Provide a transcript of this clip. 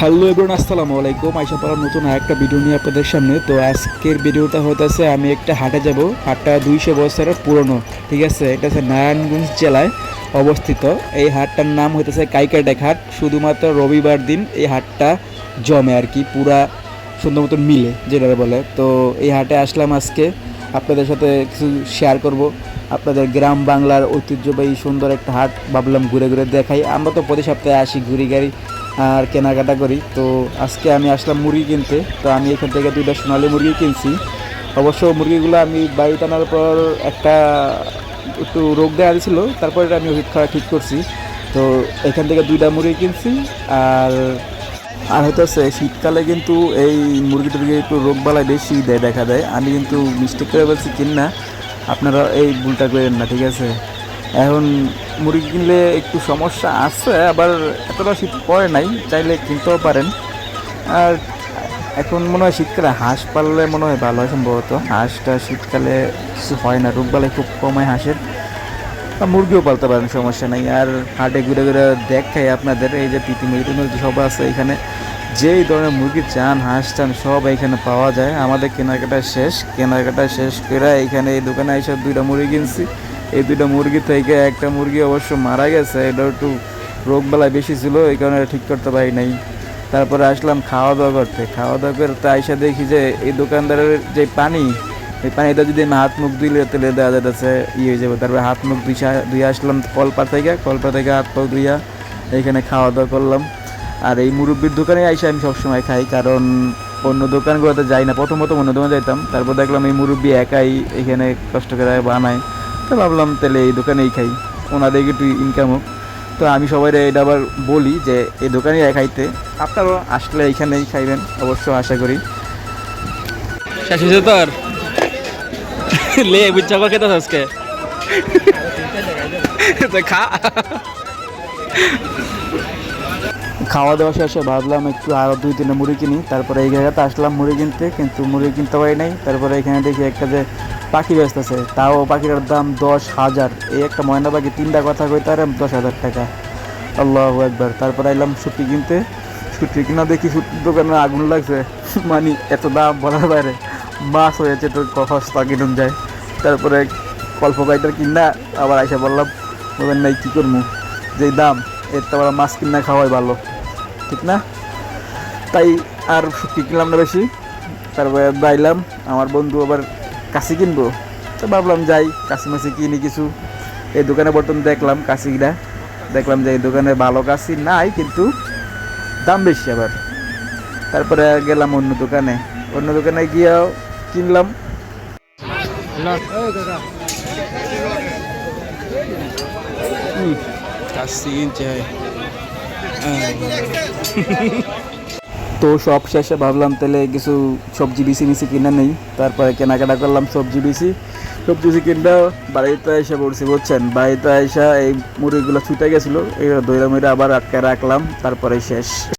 Hello এবার আসসালামু আলাইকুম। আইসা পড়ার নতুন আরেকটা ভিডিও নিয়ে আপনাদের সামনে। তো আজকের ভিডিওটা হতেছে আমি একটা হাটে যাব। হাটটা দুইশো বছরের পুরনো, ঠিক আছে? এটা হচ্ছে নারায়ণগঞ্জ জেলায় অবস্থিত। এই হাটটার নাম হইতেছে কাইকাডেক হাট। শুধুমাত্র রবিবার দিন এই হাটটা জমে আর কি, পুরা সুন্দর মতন মিলে যেটা বলে। তো এই হাটে আসলাম আজকে। আপনাদের সাথে কিছু শেয়ার করব। আপনাদের গ্রাম বাংলার ঐতিহ্যবাহী সুন্দর একটা হাট ভাবলাম ঘুরে ঘুরে দেখাই। আমরা তো প্রতি সপ্তাহে আসি ঘুরি গাড়ি আর কেনাকাটা করি। তো আজকে আমি আসলাম মুরগি কিনতে। তো আমি এখান থেকে দুইটা সোনালি মুরগি কিনছি। অবশ্য মুরগিগুলো আমি বাড়িতে আনার পর একটা একটু রোগ দেওয়া দিয়েছিল। তারপরে আমি ওষুধ খাওয়া ঠিক করছি। তো এখান থেকে দুইটা মুরগি কিনছি। আর আর হইতেছে শীতকালে কিন্তু এই মুরগি টুরগি একটু রোগ বালায় বেশি দেয়, দেখা দেয়। আমি কিন্তু মিস্টেক করে বলছি কিন, আপনারা এই ভুলটা করেন না, ঠিক আছে? এখন মুরগি কিনলে একটু সমস্যা আছে, আবার এতটা শীত পড়ে নাই, চাইলে কিনতেও পারেন। আর এখন মনে হয় শীতকালে হাঁস পাললে মনে হয় ভালো হয় সম্ভবত। হাঁসটা শীতকালে কিছু হয় না রোগ বালাই খুব কম হয় হাঁসের। মুরগিও পালতে পারেন, সমস্যা নাই। আর হাটে ঘুরে ঘুরে দেখাই আপনাদের, এই যে পিটি মুরগি সব আছে এখানে। যেই ধরনের মুরগি চান, হাঁস চান, সব এখানে পাওয়া যায়। আমাদের কেনাকাটা শেষ কেনাকাটা শেষ করে এখানে এই দোকানে এসে দুইটা মুরগি কিনছি। এই দুইটা মুরগি থেকে একটা মুরগি অবশ্য মারা গেছে, এটা একটু রোগ বেলায় বেশি ছিল, এই কারণে ঠিক করতে পারি নাই। তারপরে আসলাম খাওয়া দাওয়া করতে। খাওয়া দাওয়া করতে আইসা দেখি যে এই দোকানদারের যে পানি এই পানিটা যদি আমি হাত মুখ ধুইলে তেলে দেওয়া যাইতেছে ইয়ে হয়ে যাবে তারপরে হাত মুখ ধুইসা ধুয়ে আসলাম কলপা থেকে কলপা থেকে হাত পাও ধুইয়া এইখানে খাওয়া দাওয়া করলাম। আর এই মুরব্বির দোকানে আইসা আমি সবসময় খাই, কারণ অন্য দোকানগুলোতে যাই না। প্রথম প্রথম অন্য দোকানে যাইতাম, তারপর দেখলাম এই মুরব্বি একাই এখানে কষ্ট করে বানায়। তো ভাবলাম তাহলে এই দোকানেই খাই, ওনাদের একটু ইনকাম হোক। তো আমি সবাই এটা আবার বলি যে, এই দোকানেই খাইতে। আপনারাও আসলে এইখানেই খাইবেন, অবশ্য আশা করি। শেষ হয়েছে লে বুঝছা কল খেতে আজকে। তো খা। খাওয়া দাওয়া শেষে ভাবলাম একটু আরও দুই তিনটা মুড়ি কিনি তারপরে এই জায়গাতে আসলাম মুড়ি কিনতে কিন্তু মুড়ি কিনতে পারি নাই। তারপরে এখানে দেখি একটা যে পাখি ব্যস্ত আছে তাও পাখিটার দাম দশ হাজার। এই একটা ময়না পাখি তিনটা কথা কইতে আর দশ হাজার টাকা। আল্লাহ একবার তারপরে এলাম ছুটি কিনতে। ছুটি কিনা দেখি ছুটির দোকানে আগুন লাগছে। মানে এত দাম বলার বাইরে। মাছ হয়েছে তো সস্তা কিনুন যায়। তারপরে কল্প গাইটার কিনা, আবার আইসা বললাম বলবেন নাই, কী করব যে দাম, এর তো আবার মাছ কিনা খাওয়াই ভালো। ঠিক না? তাই আর শুটকি কিনলাম না বেশি। তারপরে বাইলাম, আমার বন্ধু আবার কাশি কিনবো। তো ভাবলাম যাই, কাশি মাছি কিনি কিছু। এই দোকানে বর্তমান দেখলাম কাশিটা। দেখলাম যে এই দোকানে ভালো কাশি নাই, কিন্তু দাম বেশি আবার। তারপরে গেলাম অন্য দোকানে। অন্য দোকানে গিয়েও কিনলাম। তো সব শেষে ভাবলাম তাহলে কিছু সবজি বিসি মিশি কিনে নেই। তারপরে কেনাকাটা করলাম সবজি বিসি সবজি বিসি কিনটা বাড়িতে এসে পড়ছি বুঝছেন? বাড়িতে এসে এই মুড়িগুলো ছুটে গেছিল এই দইরা মুড়ি আবার আটকে রাখলাম তারপরে শেষ।